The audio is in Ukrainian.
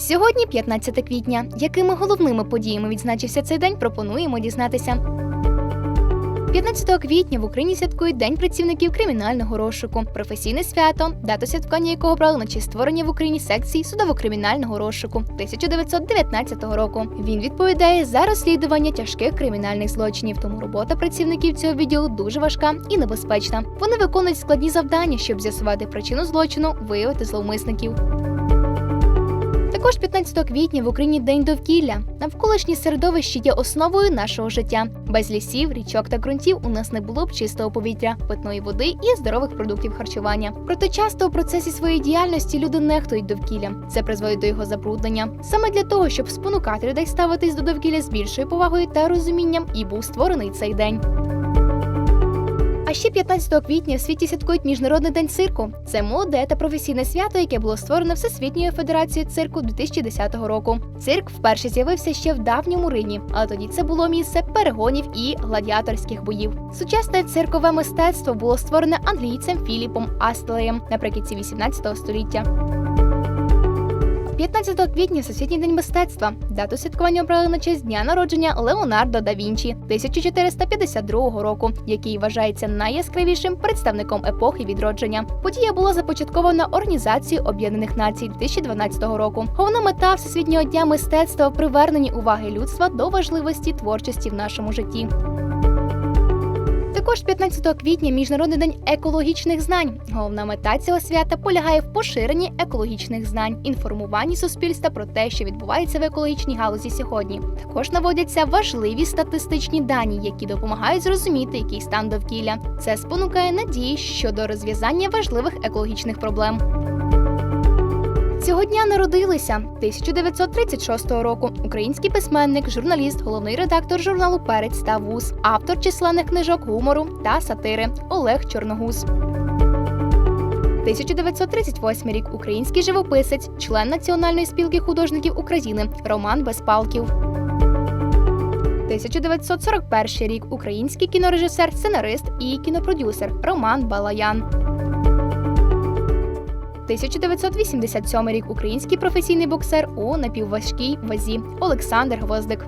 Сьогодні 15 квітня. Якими головними подіями відзначився цей день, пропонуємо дізнатися. 15 квітня в Україні святкують День працівників кримінального розшуку, професійне свято, дату святкування якого брали на честь створення в Україні секції судово-кримінального розшуку 1919 року. Він відповідає за розслідування тяжких кримінальних злочинів, тому робота працівників цього відділу дуже важка і небезпечна. Вони виконують складні завдання, щоб з'ясувати причину злочину, виявити зловмисників. Також 15 квітня в Україні День довкілля. Навколишнє середовище є основою нашого життя. Без лісів, річок та ґрунтів у нас не було б чистого повітря, питної води і здорових продуктів харчування. Проте часто у процесі своєї діяльності люди нехтують довкіллям. Це призводить до його забруднення. Саме для того, щоб спонукати людей ставитись до довкілля з більшою повагою та розумінням, і був створений цей день. А ще 15 квітня в світі святкують Міжнародний день цирку. Це молоде та професійне свято, яке було створено Всесвітньою федерацією цирку 2010 року. Цирк вперше з'явився ще в давньому Римі, але тоді це було місце перегонів і гладіаторських боїв. Сучасне циркове мистецтво було створене англійцем Філіпом Астелеєм наприкінці 18 століття. 15 квітня Всесвітній день мистецтва. Дату святкування обрали на честь дня народження Леонардо да Вінчі 1452 року, який вважається найяскравішим представником епохи відродження. Подія була започаткована Організацією Об'єднаних Націй 2012 року. Головна мета Всесвітнього дня мистецтва в уваги людства до важливості творчості в нашому житті. Також 15 квітня Міжнародний день екологічних знань. Головна мета цього свята полягає в поширенні екологічних знань, інформуванні суспільства про те, що відбувається в екологічній галузі сьогодні. Також наводяться важливі статистичні дані, які допомагають зрозуміти, який стан довкілля. Це спонукає надії щодо розв'язання важливих екологічних проблем. Цього дня народилися 1936 року. Український письменник, журналіст, головний редактор журналу Перець та Вуз, автор численних книжок гумору та сатири Олег Чорногуз. 1938 рік український живописець, член Національної спілки художників України Роман Безпалків. 1941 рік український кінорежисер, сценарист і кінопродюсер Роман Балаян. 1987 рік український професійний боксер у напівважкій вазі Олександр Гвоздик.